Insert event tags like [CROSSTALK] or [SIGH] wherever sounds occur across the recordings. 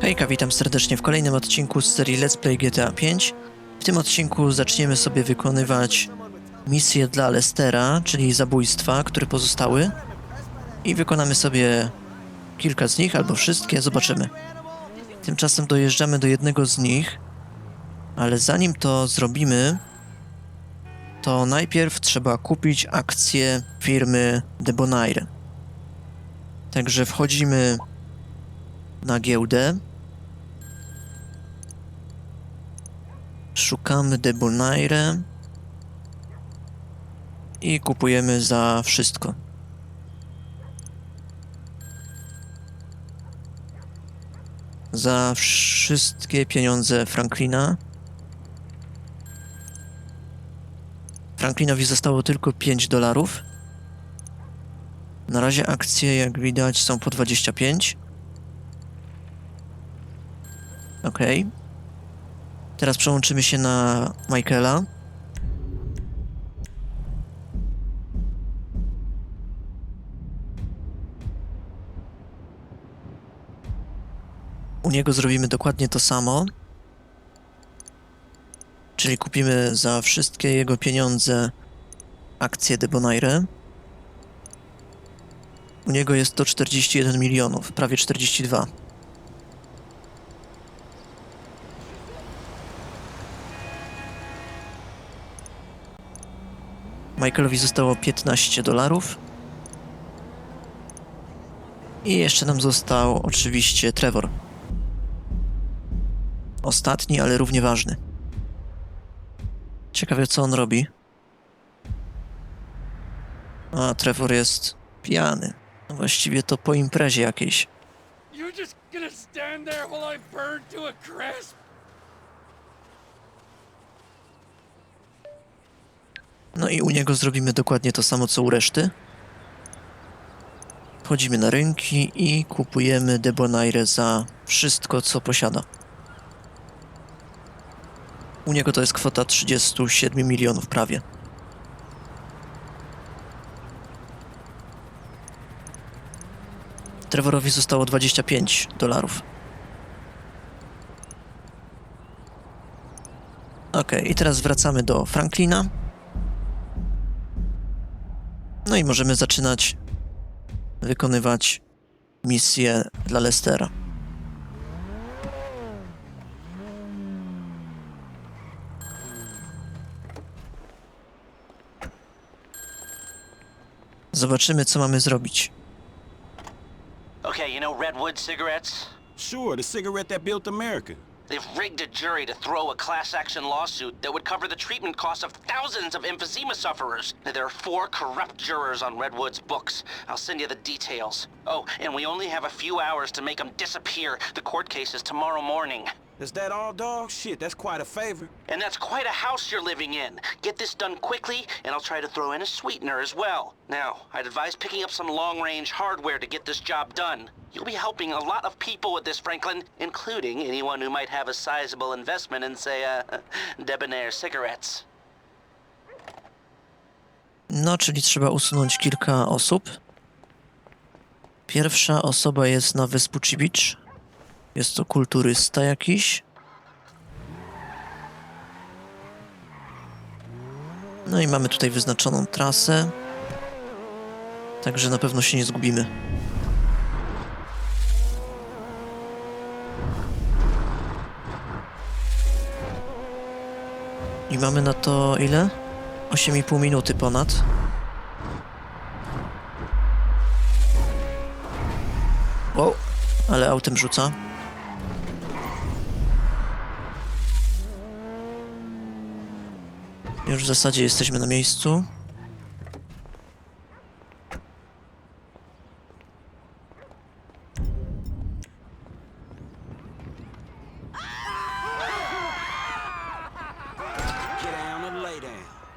Hejka, witam serdecznie w kolejnym odcinku z serii Let's Play GTA V. W tym odcinku zaczniemy sobie wykonywać misje dla Lestera, czyli zabójstwa, które pozostały. I wykonamy sobie kilka z nich, albo wszystkie, zobaczymy. Tymczasem dojeżdżamy do jednego z nich, ale zanim to zrobimy, to najpierw trzeba kupić akcje firmy Debonaire. Także wchodzimy na giełdę. Szukamy Debonaire i kupujemy za wszystko. Za wszystkie pieniądze Franklina. Franklinowi zostało tylko 5 dolarów. Na razie akcje, jak widać, są po 25. Okej. Teraz przełączymy się na Michaela. U niego zrobimy dokładnie to samo. Czyli kupimy za wszystkie jego pieniądze akcje Debonaire. U niego jest to 41 milionów, prawie 42. Michaelowi zostało 15 dolarów. I jeszcze nam został oczywiście Trevor. Ostatni, ale równie ważny. Ciekawe, co on robi. A, Trevor jest pijany. No Właściwie to po imprezie jakiejś. You're just gonna stand there while I burn to a crisp? No i u niego zrobimy dokładnie to samo, co u reszty. Wchodzimy na rynki i kupujemy Debonaire za wszystko, co posiada. U niego to jest kwota 37 milionów prawie. Trevorowi zostało 25 dolarów. Ok, i teraz wracamy do Franklina. No i możemy zaczynać wykonywać misję dla Lestera. Zobaczymy, co mamy zrobić. Okay, you know Redwood cigarettes? Sure, the cigarette that built America. They've rigged a jury to throw a class action lawsuit that would cover the treatment costs of thousands of emphysema sufferers. There are four corrupt jurors on Redwood's books. I'll send you the details. Oh, and we only have a few hours to make them disappear. The court case is tomorrow morning. Is that all, dog? Shit, that's quite a favor. And that's quite a house you're living in. Get this done quickly, and I'll try to throw in a sweetener as well. Now, I'd advise picking up some long-range hardware to get this job done. You'll be helping a lot of people with this, Franklin, including anyone who might have a sizable investment in, say, uh, [LAUGHS] debonair cigarettes. No, czyli trzeba usunąć kilka osób. Pierwsza osoba jest na Vespucci Beach. Jest to kulturysta jakiś. No i mamy tutaj wyznaczoną trasę. Także na pewno się nie zgubimy. I mamy na to ile? 8,5 minuty ponad. O, ale autem rzuca. Już w zasadzie jesteśmy na miejscu.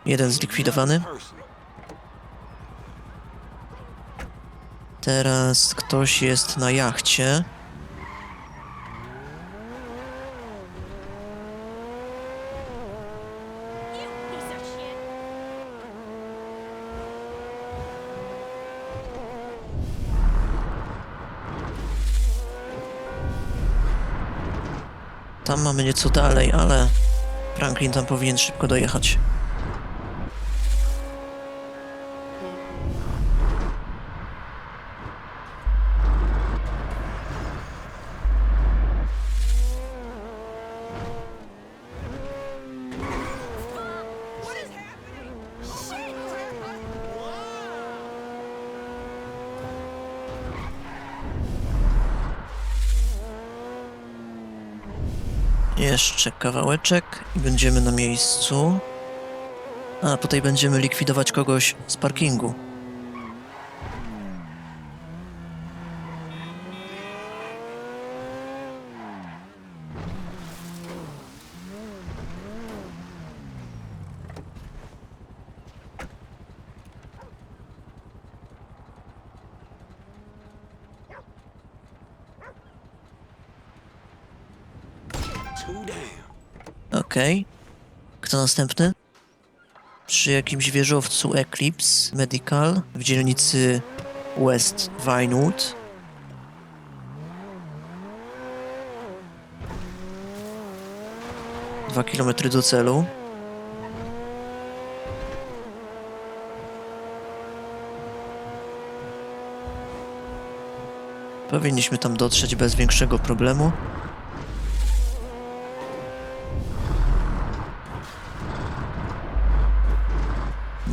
Jeden zlikwidowany. Teraz ktoś jest na jachcie. Tam mamy nieco dalej, ale Franklin tam powinien szybko dojechać. Jeszcze kawałeczek i będziemy na miejscu. A tutaj będziemy likwidować kogoś z parkingu. Okej. Kto następny? Przy jakimś wieżowcu Eclipse Medical w dzielnicy West Vinewood. Dwa kilometry do celu. Powinniśmy tam dotrzeć bez większego problemu.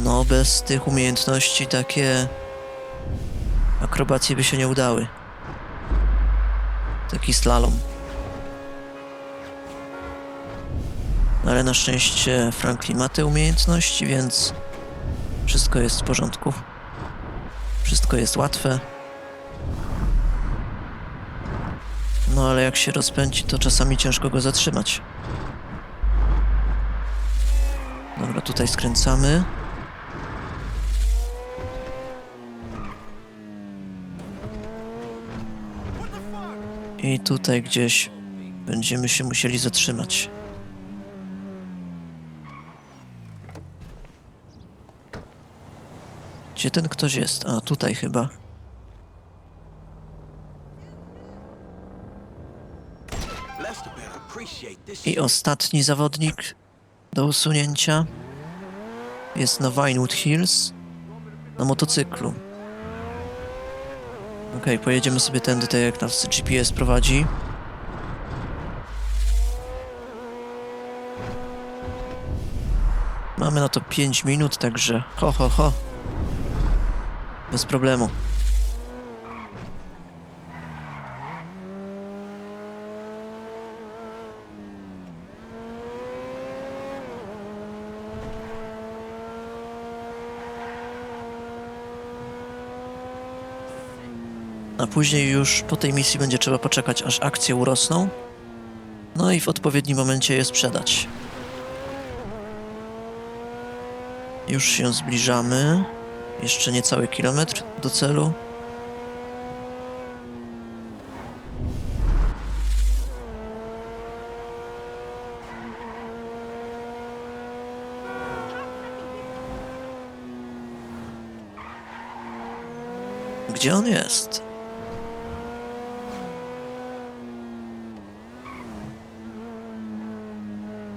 No, bez tych umiejętności takie akrobacje by się nie udały. Taki slalom. Ale na szczęście Franklin ma te umiejętności, więc wszystko jest w porządku. Wszystko jest łatwe. No ale jak się rozpędzi, to czasami ciężko go zatrzymać. Dobra, tutaj skręcamy. I tutaj gdzieś będziemy się musieli zatrzymać. Gdzie ten ktoś jest? A, tutaj chyba. I ostatni zawodnik do usunięcia jest na Vinewood Hills na motocyklu. Okej, pojedziemy sobie tędy, tak jak nas GPS prowadzi. Mamy na to 5 minut, także ho, ho, ho. Bez problemu. Później już po tej misji będzie trzeba poczekać, aż akcje urosną. No i w odpowiednim momencie je sprzedać. Już się zbliżamy. Jeszcze niecały kilometr do celu. Gdzie on jest?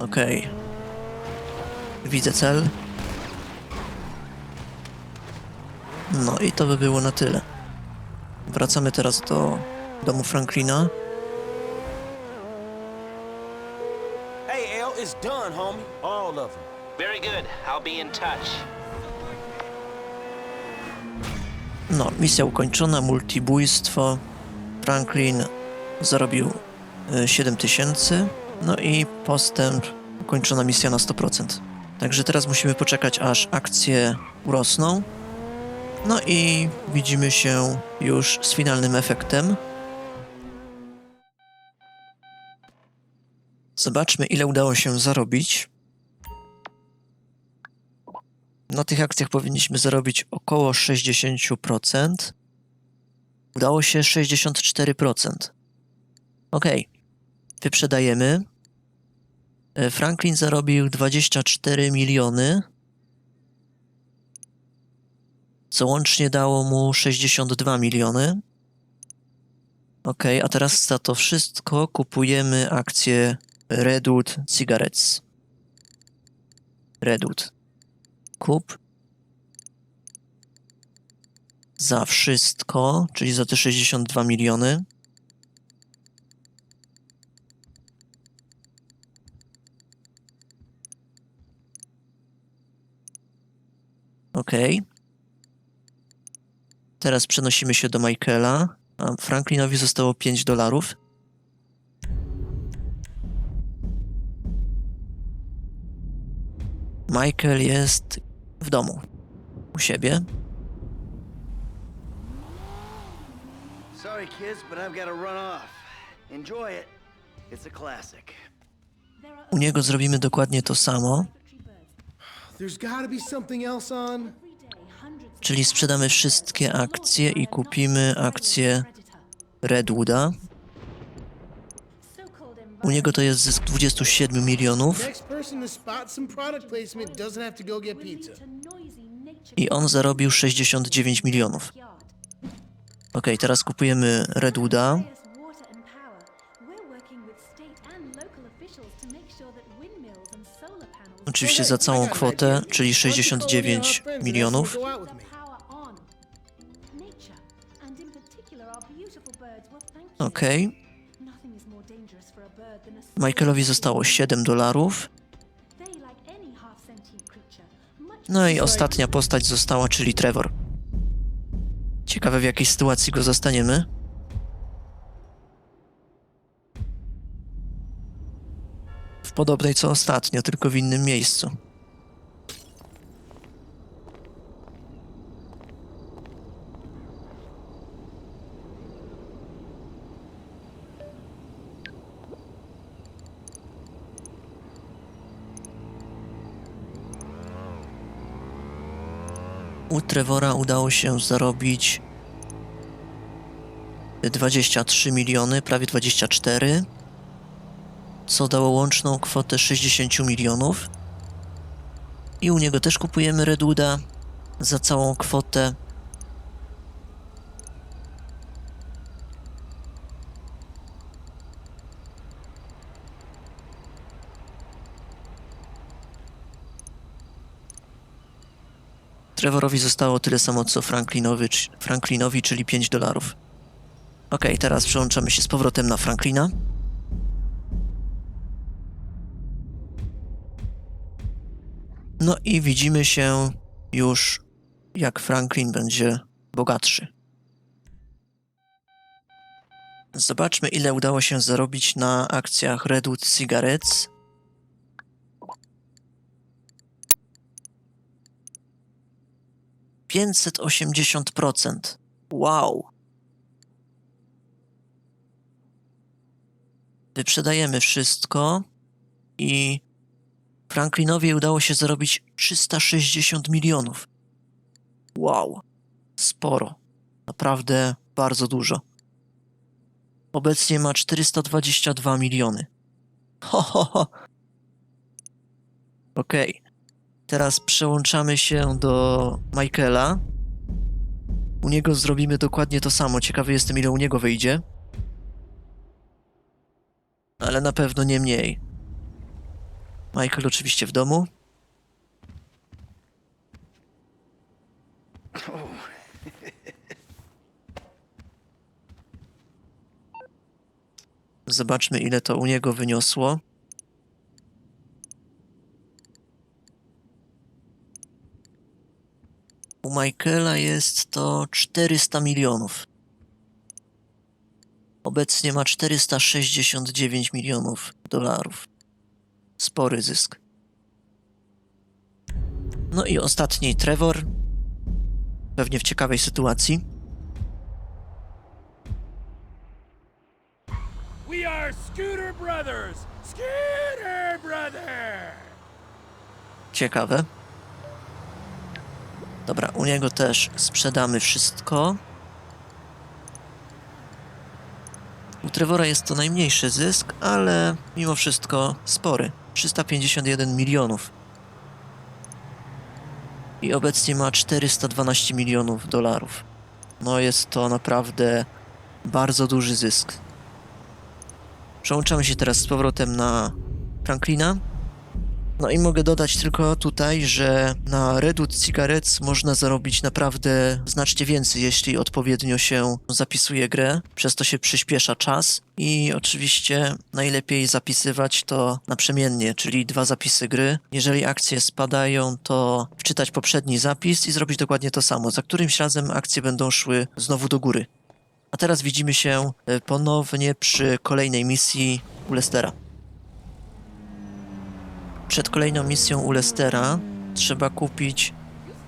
Okej. Widzę cel. No i to by było na tyle. Wracamy teraz do domu Franklina. Hey, L, it's done, homie. All of them. Very good. I'll be in touch. No, misja ukończona, multibójstwo. Franklin zarobił y, 7000. No i postęp, ukończona misja na 100%. Także teraz musimy poczekać, aż akcje urosną. No i widzimy się już z finalnym efektem. Zobaczmy, ile udało się zarobić. Na tych akcjach powinniśmy zarobić około 60%. Udało się 64%. Ok. Wyprzedajemy. E, Franklin zarobił 24 miliony. Co łącznie dało mu 62 miliony. Ok, a teraz za to wszystko kupujemy akcje Redwood Cigarettes. Redwood. Kup. Za wszystko, czyli za te 62 miliony. Okej. Teraz przenosimy się do Michaela. A Franklinowi zostało 5 dolarów. Michael jest w domu. U siebie. Sorry, kids, but I've got to run off. Enjoy it. It's a classic. U niego zrobimy dokładnie to samo, czyli sprzedamy wszystkie akcje i kupimy akcje Redwooda. U niego to jest zysk 27 milionów i on zarobił 69 milionów. Ok, teraz kupujemy Redwooda. Oczywiście za całą kwotę, czyli 69 milionów. Ok. Michaelowi zostało 7 dolarów. No i ostatnia postać została, czyli Trevor. Ciekawe w jakiej sytuacji go zastaniemy. Podobnej co ostatnio, tylko w innym miejscu. U Trevora udało się zarobić 23 miliony, prawie 24, co dało łączną kwotę 60 milionów. I u niego też kupujemy Redwooda za całą kwotę Trevorowi zostało tyle samo co Franklinowi, Franklinowi czyli 5 dolarów. Ok, teraz przełączamy się z powrotem na Franklina. No i widzimy się już, jak Franklin będzie bogatszy. Zobaczmy, ile udało się zarobić na akcjach Redwood Cigarettes. Pięćset osiemdziesiąt procent. Wow. Wyprzedajemy wszystko i Franklinowi udało się zarobić 360 milionów. Wow. Sporo. Naprawdę bardzo dużo. Obecnie ma 422 miliony. Ho, ho, ho. Okej. Teraz przełączamy się do Michaela. U niego zrobimy dokładnie to samo. Ciekawy jestem, ile u niego wyjdzie. Ale na pewno nie mniej. Michael oczywiście w domu. Zobaczmy, ile to u niego wyniosło. U Michaela jest to 400 milionów. Obecnie ma 469 milionów dolarów. Spory zysk. No i ostatni Trevor. Pewnie w ciekawej sytuacji. We are Scooter Brothers! Scooter Brothers! Ciekawe. Dobra, u niego też sprzedamy wszystko. U Trevora jest to najmniejszy zysk, ale mimo wszystko spory. 351 milionów. I obecnie ma 412 milionów dolarów. No jest to naprawdę bardzo duży zysk. Przełączamy się teraz z powrotem na Franklina. No i mogę dodać tylko tutaj, że na Redut Cigarettes można zarobić naprawdę znacznie więcej, jeśli odpowiednio się zapisuje grę. Przez to się przyspiesza czas i oczywiście najlepiej zapisywać to naprzemiennie, czyli dwa zapisy gry. Jeżeli akcje spadają, to wczytać poprzedni zapis i zrobić dokładnie to samo. Za którymś razem akcje będą szły znowu do góry. A teraz widzimy się e, ponownie przy kolejnej misji u Lestera. Przed kolejną misją u Lestera trzeba kupić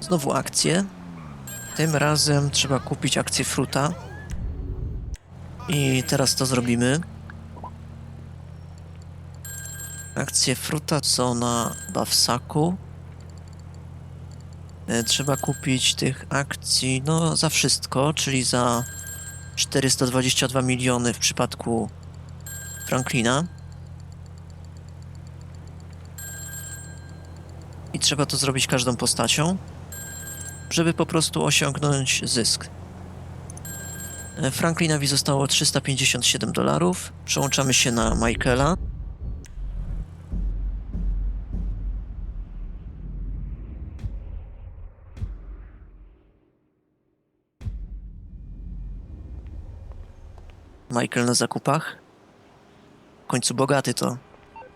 znowu akcję. Tym razem trzeba kupić akcję Fruta. I teraz to zrobimy. Akcje Fruta są na Bawsaku. E, Trzeba kupić tych akcji, no za wszystko, czyli za 422 miliony w przypadku Franklina. Trzeba to zrobić każdą postacią, żeby po prostu osiągnąć zysk. E, Franklinowi zostało 357 dolarów. Przełączamy się na Michaela. Michael na zakupach. W końcu bogaty to,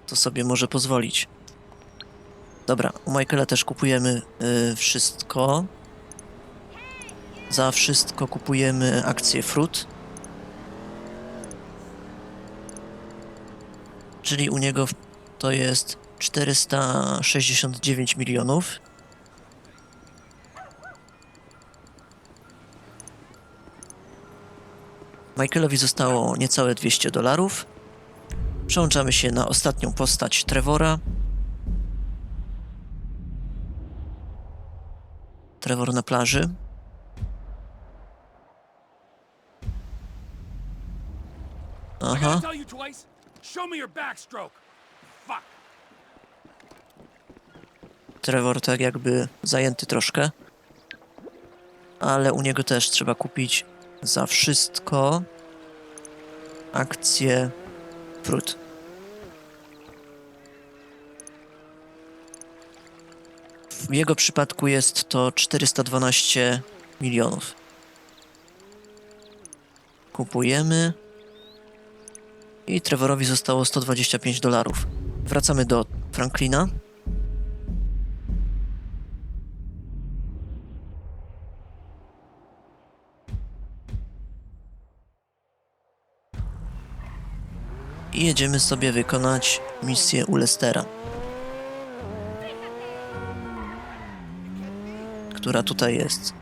to sobie może pozwolić. Dobra, u Michaela też kupujemy y, wszystko. Za wszystko kupujemy akcję Fruit. Czyli u niego to jest 469 milionów. Michaelowi zostało niecałe 200 dolarów. Przełączamy się na ostatnią postać Trevora. Trevor na plaży. Aha. Trevor tak jakby zajęty troszkę. Ale u niego też trzeba kupić za wszystko akcję Fruit. W jego przypadku jest to 412 milionów. Kupujemy. I Trevorowi zostało 125 dolarów. Wracamy do Franklina. i jedziemy sobie wykonać misję u Lestera. Która tutaj jest.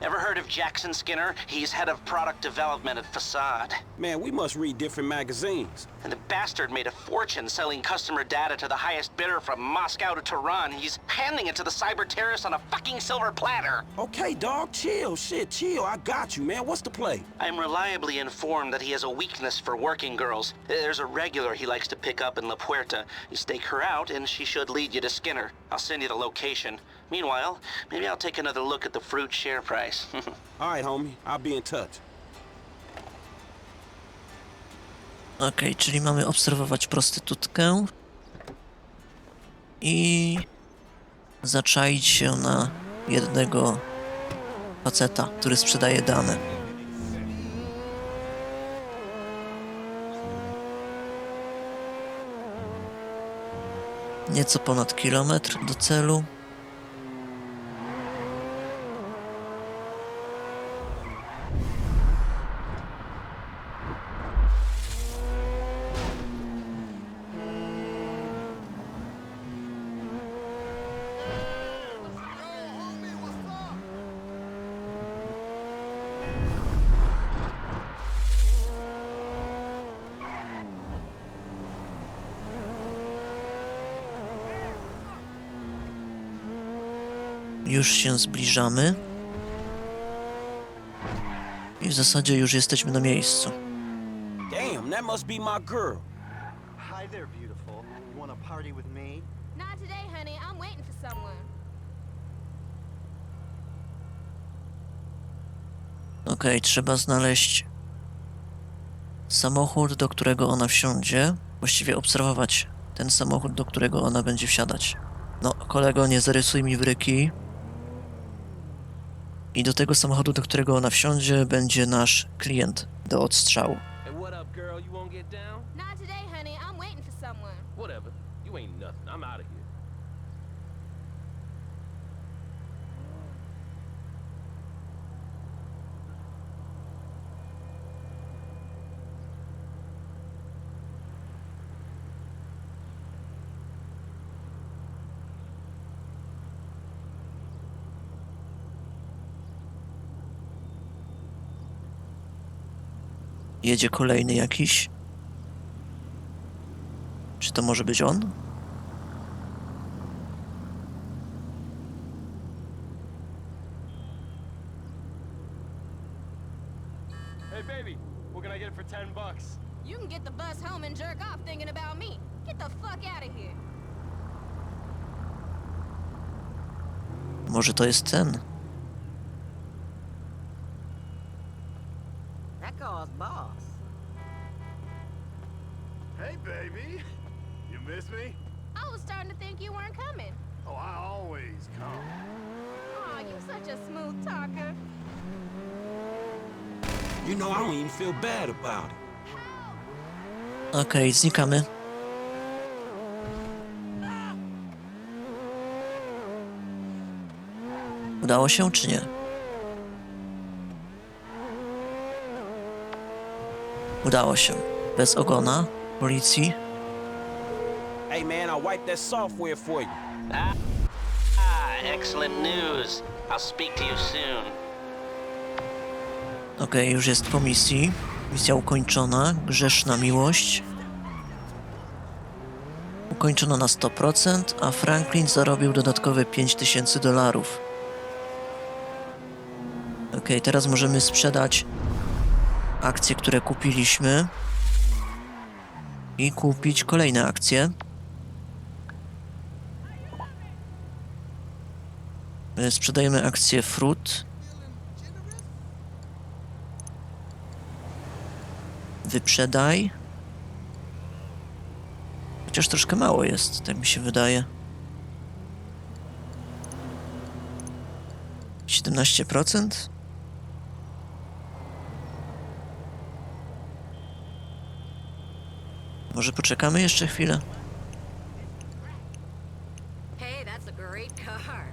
Ever heard of Jackson Skinner? He's head of product development at Facade. Man, we must read different magazines. And the bastard made a fortune selling customer data to the highest bidder from Moscow to Tehran. He's handing it to the cyber terrorists on a fucking silver platter. Okay, dog, chill. Shit, chill. I got you, man. What's the play? I'm reliably informed that he has a weakness for working girls. There's a regular he likes to pick up in La Puerta. You stake her out, and she should lead you to Skinner. I'll send you the location. Meanwhile, maybe I'll take another look at the fruit share price. [LAUGHS] All right, homie. I'll be in touch. Okej, czyli mamy obserwować prostytutkę i zaczaić się na jednego faceta, który sprzedaje dane. Nieco ponad kilometr do celu. Już się zbliżamy. I w zasadzie już jesteśmy na miejscu. Damn, that must be my girl. Hi there, beautiful. You want to party with me? Not today, honey. I'm waiting for someone. Okej, trzeba znaleźć samochód, do którego ona wsiądzie. Właściwie obserwować ten samochód, do którego ona będzie wsiadać. No, kolego, nie zarysuj mi bryki. I do tego samochodu, do którego ona wsiądzie, będzie nasz klient do odstrzału. Whatever. You ain't nothing. I'm out of here. Jedzie kolejny jakiś. Czy to może być on? Hey, baby. What can I get for 10 bucks? You can get the bus home and jerk off thinking about me. Get the fuck out of here. Może to jest ten? Talker. You know, I don't even feel bad about it. Okej, znikamy. Udało się czy nie? Udało się. Bez ogona, policji. Hey, man, I wiped that software for you. Ah, ah, excellent news. I'll. Okej, już jest po misji. Misja ukończona. Grzeszna miłość. Ukończona na 100%, a Franklin zarobił dodatkowe 5000 dolarów. Okej, teraz możemy sprzedać akcje, które kupiliśmy i kupić kolejne akcje. Sprzedajemy akcję Fruit. Wyprzedaj. Chociaż troszkę mało jest, tak mi się wydaje. 17%? Może poczekamy jeszcze chwilę? Hey, that's a great car.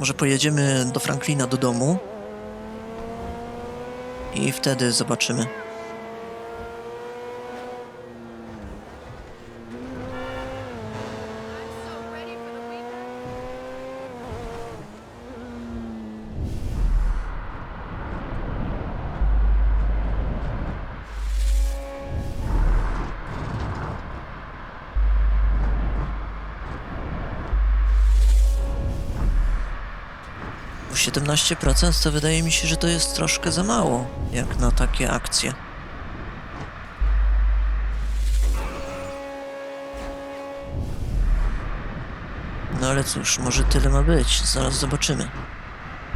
Może pojedziemy do Franklina do domu i wtedy zobaczymy. 17% to wydaje mi się, że to jest troszkę za mało, jak na takie akcje. No ale cóż, może tyle ma być. Zaraz zobaczymy.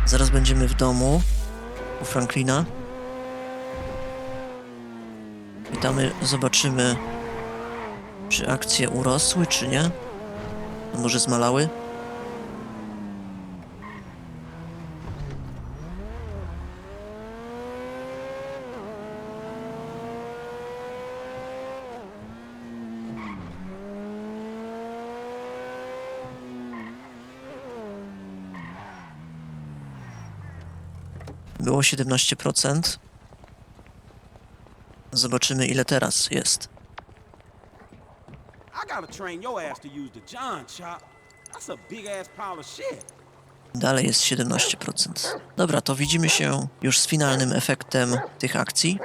Zaraz będziemy w domu u Franklina. I tam zobaczymy, czy akcje urosły, czy nie. Może zmalały? Było 17%. Zobaczymy, ile teraz jest. Dalej jest 17%. Dobra, to widzimy się już z finalnym efektem tych akcji.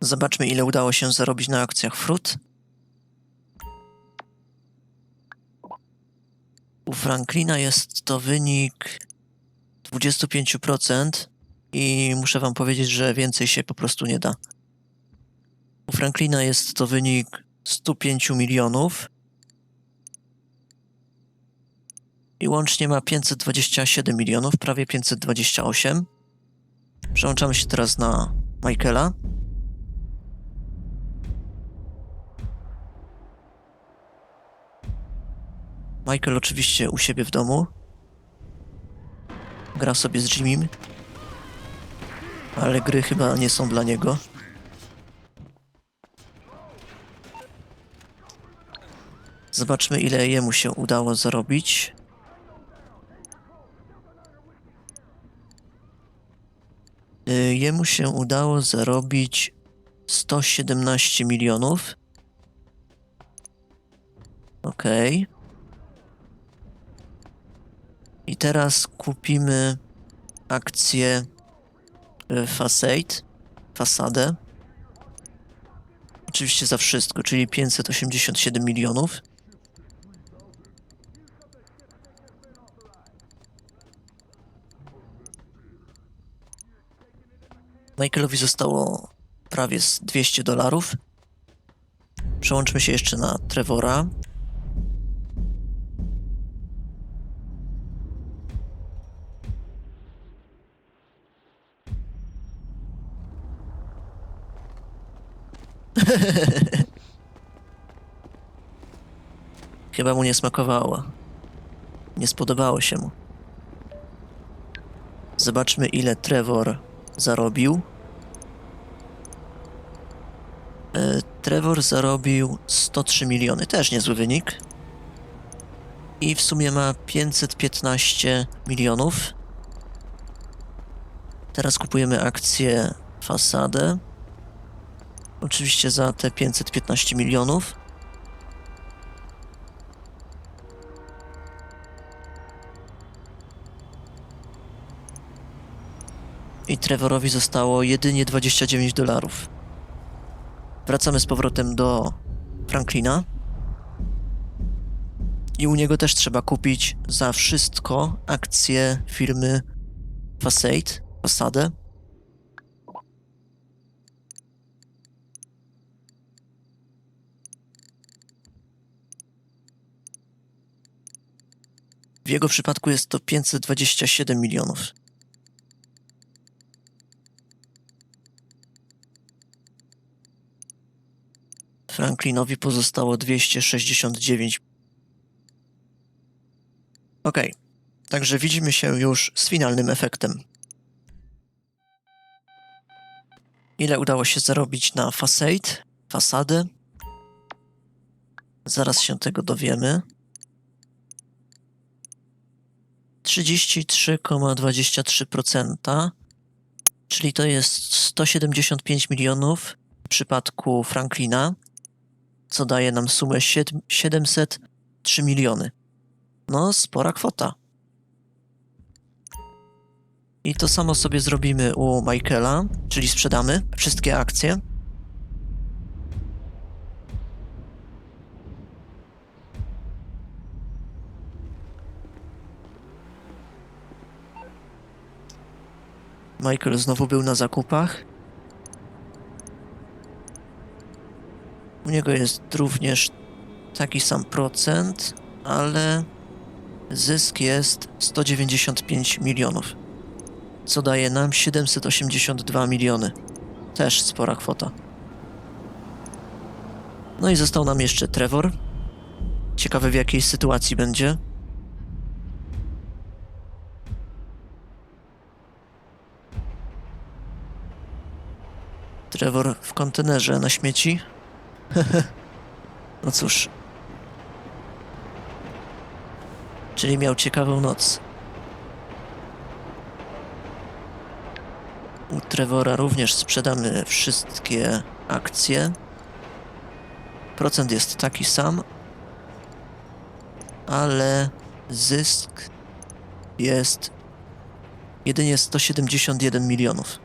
Zobaczmy, ile udało się zarobić na akcjach Fruit. U Franklina jest to wynik 25% i muszę wam powiedzieć, że więcej się po prostu nie da. U Franklina jest to wynik 105 milionów, I łącznie ma 527 milionów, prawie 528. Przełączamy się teraz na Michaela. Michael oczywiście u siebie w domu. Gra sobie z Jimmym. Ale gry chyba nie są dla niego. Zobaczmy, ile jemu się udało zarobić. Y, Jemu się udało zarobić 117 milionów. Okej. I teraz kupimy akcję y, Facade, fasadę. Oczywiście za wszystko, czyli 587 milionów. Michaelowi zostało prawie z 200 dolarów. Przełączmy się jeszcze na Trevora. [LAUGHS] Chyba mu nie smakowało. Nie spodobało się mu. Zobaczmy, ile Trevor zarobił. E, Trevor zarobił 103 miliony, też niezły wynik. I w sumie ma 515 milionów. Teraz kupujemy akcję Fasadę. Oczywiście za te 515 milionów. I Trevorowi zostało jedynie 29 dolarów. Wracamy z powrotem do Franklina. I u niego też trzeba kupić za wszystko akcje firmy Facade, Fasadę. W jego przypadku jest to 527 milionów. Franklinowi pozostało 269. Ok, także widzimy się już z finalnym efektem. Ile udało się zarobić na Facade, fasadę? Zaraz się tego dowiemy. 33,23%, czyli to jest 175 milionów w przypadku Franklina co daje nam sumę siedm- 703 miliony. No, spora kwota. I to samo sobie zrobimy u Michaela, czyli sprzedamy wszystkie akcje. Michael znowu był na zakupach. U niego jest również taki sam procent, ale zysk jest 195 milionów, co daje nam 782 miliony. Też spora kwota. No i został nam jeszcze Trevor. Ciekawe w jakiej sytuacji będzie. Trevor w kontenerze na śmieci. [LAUGHS] no cóż. Czyli miał ciekawą noc. U Trevora również sprzedamy wszystkie akcje. Procent jest taki sam, ale zysk jest jedynie 171 milionów,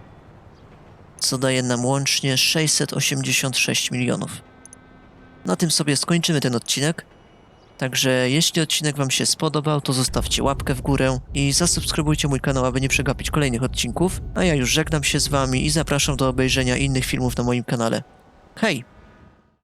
co daje nam łącznie 686 milionów. Na tym sobie skończymy ten odcinek. Także jeśli odcinek Wam się spodobał, to zostawcie łapkę w górę i zasubskrybujcie mój kanał, aby nie przegapić kolejnych odcinków. A ja już żegnam się z Wami i zapraszam do obejrzenia innych filmów na moim kanale. Hej!